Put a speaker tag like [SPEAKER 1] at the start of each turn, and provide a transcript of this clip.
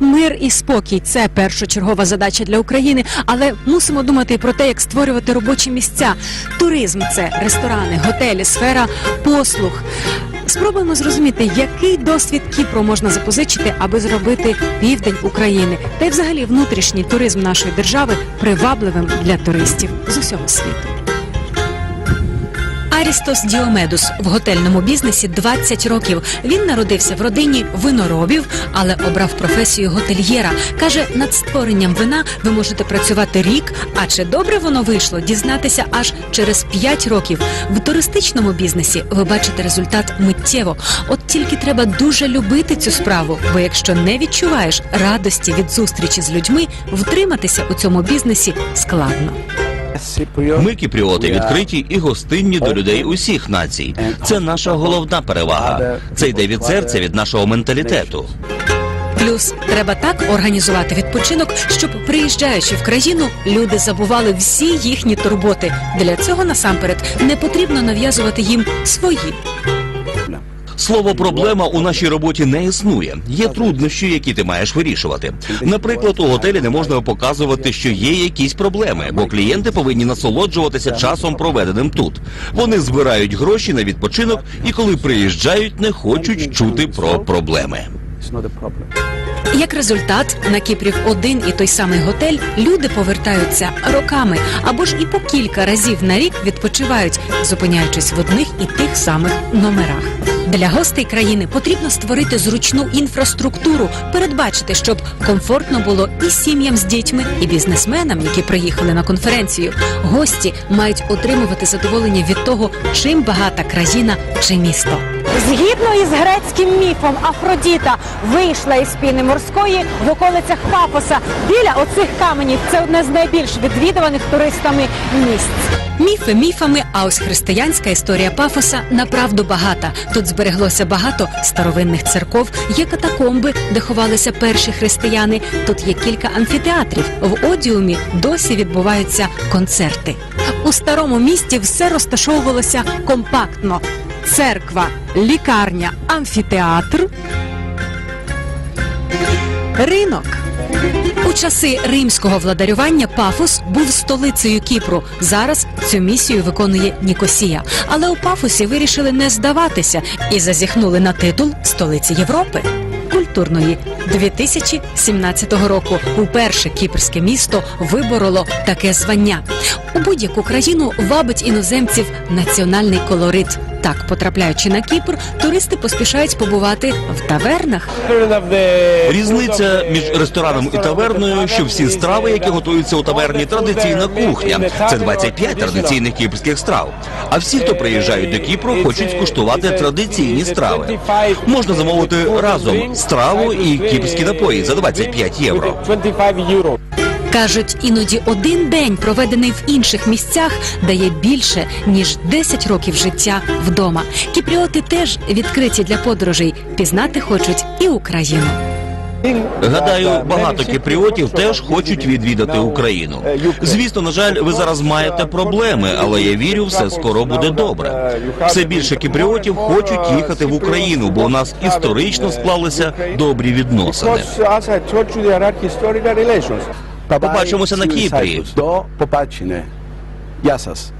[SPEAKER 1] Мир і спокій це першочергова задача для України, але мусимо думати про те, як створювати робочі місця. Туризм це ресторани, готелі, сфера послуг. Спробуємо зрозуміти, який досвід Кіпру можна запозичити, аби зробити південь України та й взагалі внутрішній туризм нашої держави привабливим для туристів з усього світу. Арістос Діомедус в готельному бізнесі 20 років. Він народився в родині виноробів, але обрав професію готельєра. каже, над створенням вина ви можете працювати рік. А чи добре воно вийшло, дізнатися аж через 5 років. В туристичному бізнесі ви бачите результат миттєво. От тільки треба дуже любити цю справу, бо якщо не відчуваєш радості від зустрічі з людьми, втриматися у цьому бізнесі складно.
[SPEAKER 2] Ми, кіпріоти, відкриті і гостинні до людей усіх націй. Це наша головна перевага. Це йде від серця, від нашого менталітету.
[SPEAKER 1] Плюс треба так організувати відпочинок, щоб приїжджаючи в країну, люди забували всі їхні турботи. Для цього насамперед не потрібно нав'язувати їм свої.
[SPEAKER 2] Слово проблема у нашій роботі не існує. Є труднощі, які ти маєш вирішувати. Наприклад, у готелі не можна показувати, що є якісь проблеми, бо клієнти повинні насолоджуватися часом, проведеним тут. Вони збирають гроші на відпочинок і коли приїжджають, не хочуть чути про проблеми.
[SPEAKER 1] Як результат, на Кіпрі в один і той самий готель люди повертаються роками або ж і по кілька разів на рік відпочивають, зупиняючись в одних і тих самих номерах. Для гостей країни потрібно створити зручну інфраструктуру, передбачити, щоб комфортно було і сім'ям з дітьми, і бізнесменам, які приїхали на конференцію. Гості мають отримувати задоволення від того, чим багата країна чи місто.
[SPEAKER 3] Згідно із грецьким міфом, Афродіта вийшла із піни морської в околицях Пафоса. Біля оцих каменів це одне з найбільш відвідуваних туристами місць.
[SPEAKER 1] Міфи міфами, а ось християнська історія Пафоса направду багата. Тут збереглося багато старовинних церков, є катакомби, де ховалися перші християни. Тут є кілька амфітеатрів. В одіумі досі відбуваються концерти. У старому місті все розташовувалося компактно: церква, лікарня, амфітеатр, ринок. У часи римського владарювання Пафос був столицею Кіпру. Зараз цю місію виконує Нікосія. Але у Пафосі вирішили не здаватися і зазіхнули на титул столиці Європи. Культурної 2017 року уперше кіпрське місто вибороло таке звання. У будь-яку країну вабить іноземців національний колорит. Так, потрапляючи на Кіпр, туристи поспішають побувати в тавернах,
[SPEAKER 2] Різниця між рестораном і таверною, що всі страви, які готуються у таверні, традиційна кухня. Це 25 традиційних кіпрських страв. А всі, хто приїжджають до Кіпру, хочуть скуштувати традиційні страви. Можна замовити разом страву і кіпрські напої за 25 євро.
[SPEAKER 1] Кажуть, іноді один день, проведений в інших місцях, дає більше ніж 10 років життя вдома. Кіпріоти теж відкриті для подорожей, пізнати хочуть і Україну.
[SPEAKER 2] Гадаю, багато кіпріотів теж хочуть відвідати Україну. Звісно, на жаль, ви зараз маєте проблеми, але я вірю, все скоро буде добре. Все більше кіпріотів хочуть їхати в Україну, бо у нас історично склалися добрі відносини.
[SPEAKER 4] Побачимося на Кіпрі.
[SPEAKER 5] До побачення. Ясас.